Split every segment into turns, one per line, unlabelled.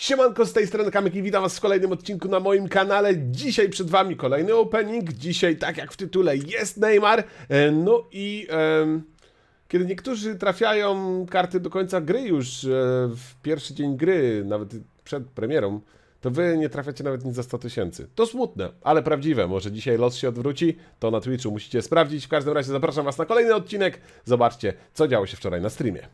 Siemanko, z tej strony Kamyk i witam was w kolejnym odcinku na moim kanale. Dzisiaj przed wami kolejny opening. Dzisiaj, tak jak w tytule, jest Neymar. E, No i kiedy niektórzy trafiają karty do końca gry już e, w pierwszy dzień gry, nawet przed premierą, to wy nie trafiacie nawet nic za 100 tysięcy. To smutne, ale prawdziwe. Może dzisiaj los się odwróci, to na Twitchu musicie sprawdzić. W każdym razie zapraszam was na kolejny odcinek. Zobaczcie, co działo się wczoraj na streamie.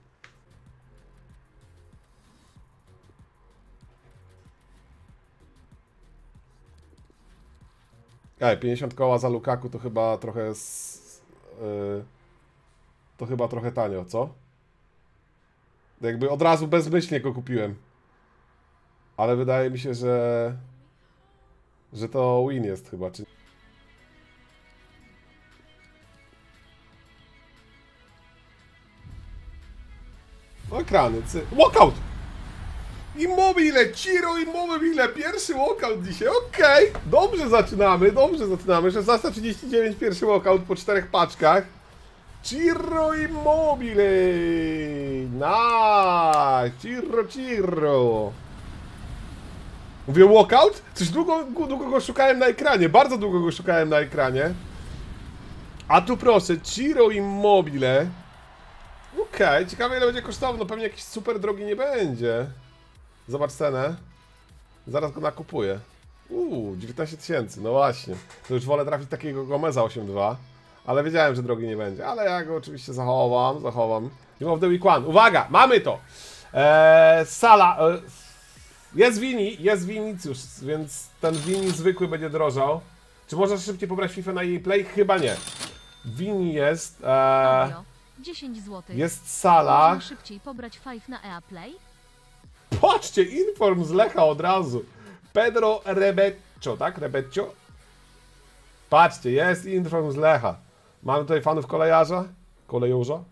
Ej, 50 koła za Lukaku to chyba trochę s- yy, to chyba trochę tanio, co? Jakby od razu bezmyślnie go kupiłem. Ale wydaje mi się, że że to win jest chyba, czy No ekrany, cy... Walkout! Immobile, Ciro Immobile, pierwszy walkout dzisiaj, okej, dobrze zaczynamy, dobrze zaczynamy, 16.39, pierwszy walkout po czterech paczkach. Ciro Immobile, nice, Ciro, Ciro. Mówię walkout? Coś długo, długo go szukałem na ekranie, bardzo długo go szukałem na ekranie. A tu proszę, Ciro Immobile. Okej, ciekawe ile będzie kosztował, no pewnie jakiś super drogi nie będzie. Zobacz cenę. Zaraz go nakupuję. Uuu, 19 tysięcy, no właśnie. To już wolę trafić takiego Gomeza 8.2. Ale wiedziałem, że drogi nie będzie. Ale ja go oczywiście zachowam, zachowam. Game of the Week One. Uwaga, mamy to! Eee, sala. E, jest Wini, jest Vinicius, więc ten Wini zwykły będzie drożał. Czy można szybciej pobrać FIFA na jej play? Chyba nie. Wini jest. Eee,
Audio. 10 zł.
jest sala.
Można szybciej pobrać Five na EA Play?
Patrzcie, inform z Lecha od razu. Pedro Rebeccio, tak? Rebeccio? Patrzcie, jest inform z Lecha. Mamy tutaj fanów kolejarza? Kolejorza?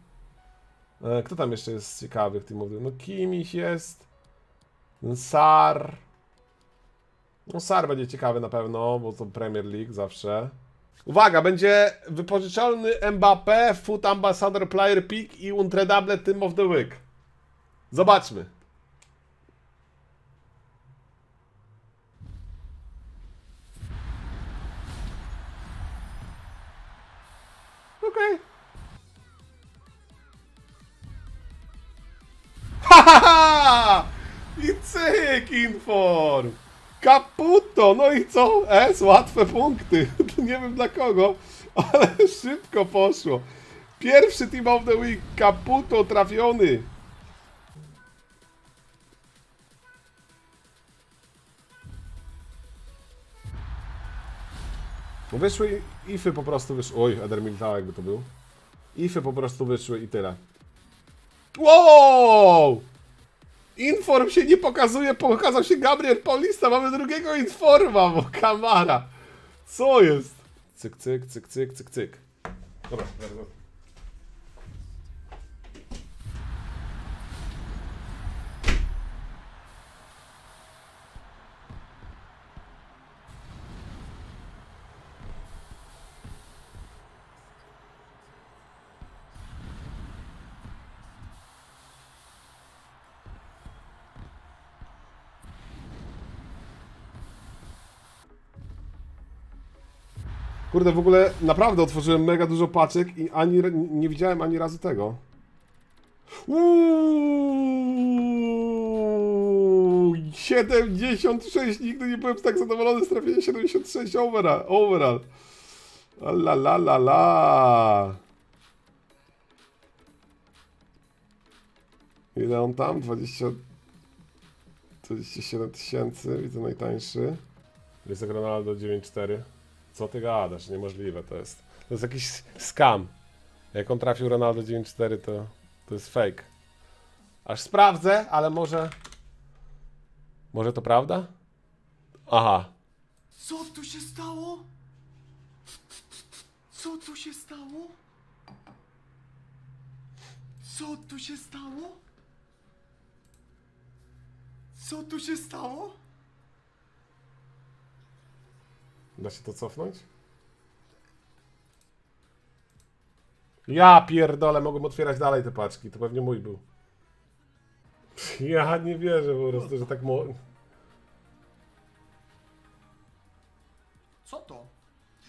E, kto tam jeszcze jest z ciekawych teamów? No Kimiś jest. Sar. No Sar będzie ciekawy na pewno, bo to Premier League zawsze. Uwaga, będzie wypożyczalny Mbappé, Foot Ambassador Player Pick i Untradable Team of the Week. Zobaczmy. Hahaha! I cyk, inform! Kaputo! No i co? S, łatwe punkty. Nie wiem dla kogo, ale szybko poszło. Pierwszy team of the week, Kaputo trafiony. Wyszły ify po prostu wyszły. Oj, Eder jakby to był. Ify po prostu wyszły i tyle. Wow! Inform się nie pokazuje, pokazał się Gabriel Paulista, mamy drugiego Informa, bo kamara. Co jest? Cyk, cyk, cyk, cyk, cyk, cyk. Dobra, bardzo. Kurde, w ogóle naprawdę otworzyłem mega dużo paczek i ani nie widziałem ani razu tego. Uuuu, 76, nigdy nie byłem tak zadowolony z trafienia 76 overall. overall. La la la la. Ile on tam? 20... 27 tysięcy, widzę najtańszy. Jest Ronaldo 9.4. Co ty gadasz? Niemożliwe to jest. To jest jakiś scam. Jak on trafił Ronaldo 9.4 to, to jest fake. Aż sprawdzę, ale może... Może to prawda? Aha.
Co tu się stało? Co tu się stało? Co tu się stało? Co tu się stało?
Da się to cofnąć? Ja pierdolę, mogłem otwierać dalej te paczki. To pewnie mój był. Ja nie wierzę po prostu, że tak mo...
Co to?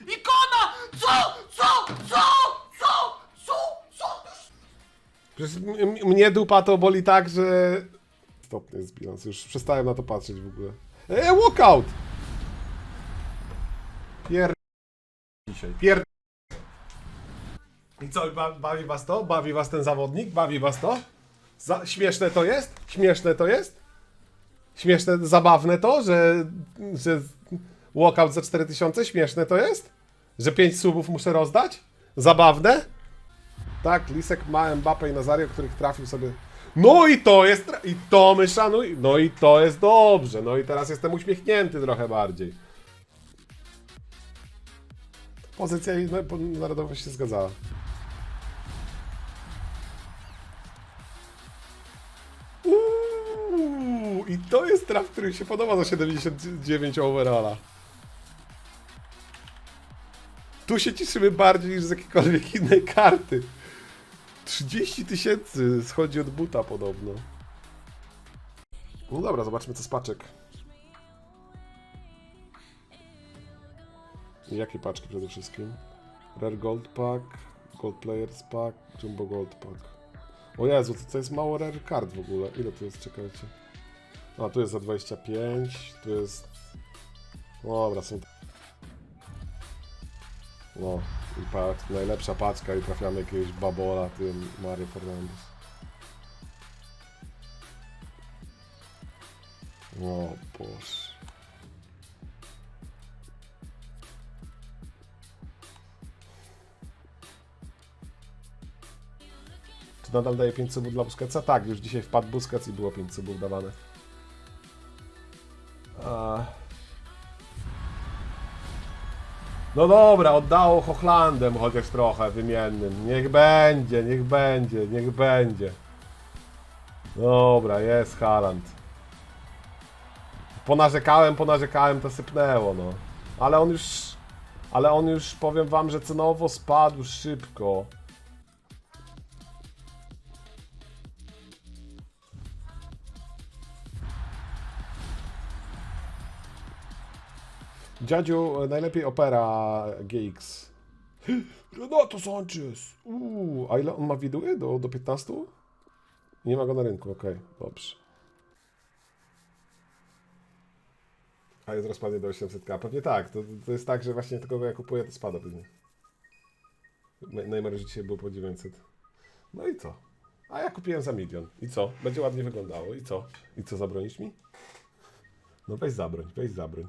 Ikona! Co? Co? Co? Co? Co? Co?
Przecież m- m- mnie dupa to boli tak, że... Stopny jest bilans, już przestałem na to patrzeć w ogóle. Eee, walkout! Pier... Dzisiaj, pier... I co, ba bawi was to? Bawi was ten zawodnik? Bawi was to? Za śmieszne to jest? Śmieszne to jest? Śmieszne, zabawne to, że... że walkout za 4000? Śmieszne to jest? Że 5 subów muszę rozdać? Zabawne? Tak, Lisek ma Mbappe i Nazario, których trafił sobie. No i to jest. I to my szanuj. No i to jest dobrze. No i teraz jestem uśmiechnięty trochę bardziej. Pozycja narodowa się zgadzała. Uuu, I to jest traf, który się podoba za 79 overalla. Tu się cieszymy bardziej niż z jakiejkolwiek innej karty. 30 tysięcy schodzi od buta podobno. No dobra, zobaczmy co z paczek. Jakie paczki przede wszystkim? Rare Gold Pack, Gold Players Pack, Jumbo Gold Pack. O Jezu, to, to jest mało rare card w ogóle. Ile tu jest, czekajcie. A, tu jest za 25, tu jest... Dobra, są... No, i najlepsza paczka i trafiamy jakiegoś babola, tym Mario Fernandez. O Boże. Nadal daje 5 subów dla Busquetsa? Tak, już dzisiaj wpadł Busquets i było 5 subów dawane. A... No dobra, oddało Hochlandem chociaż trochę wymiennym. Niech będzie, niech będzie, niech będzie. Dobra, jest Haaland. Ponarzekałem, ponarzekałem, to sypnęło, no. Ale on już... Ale on już, powiem wam, że cenowo spadł szybko. Dziadziu, najlepiej Opera GX. Renato Sanchez! Uuu, a ile on ma widuły? Do, do 15? Nie ma go na rynku, okej, dobrze. A jest rozpadnie do 800k? Pewnie tak, to, to jest tak, że właśnie tylko ja kupuję, to spada. Ne- Neymar dzisiaj był po 900. No i co? A ja kupiłem za milion. I co? Będzie ładnie wyglądało. I co? I co, zabronisz mi? No weź zabroń, weź zabroń.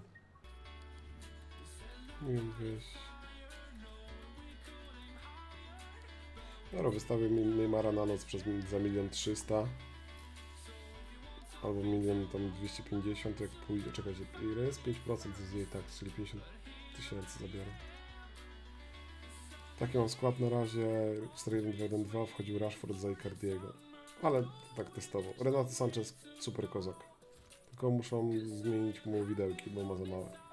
Nie wiem, wiesz. Dobra, wystawię mi Neymara na noc przez za milion trzysta. Albo milion tam 250, jak pójdzie. Czekajcie, jest 5% z jej tak, czyli 50 tysięcy zabiorę. Taki mam skład na razie. 4-1-2-1-2 wchodził Rashford za Icardiego. Ale tak testowo. Renato Sanchez, super kozak. Tylko muszą zmienić mu widełki, bo ma za małe.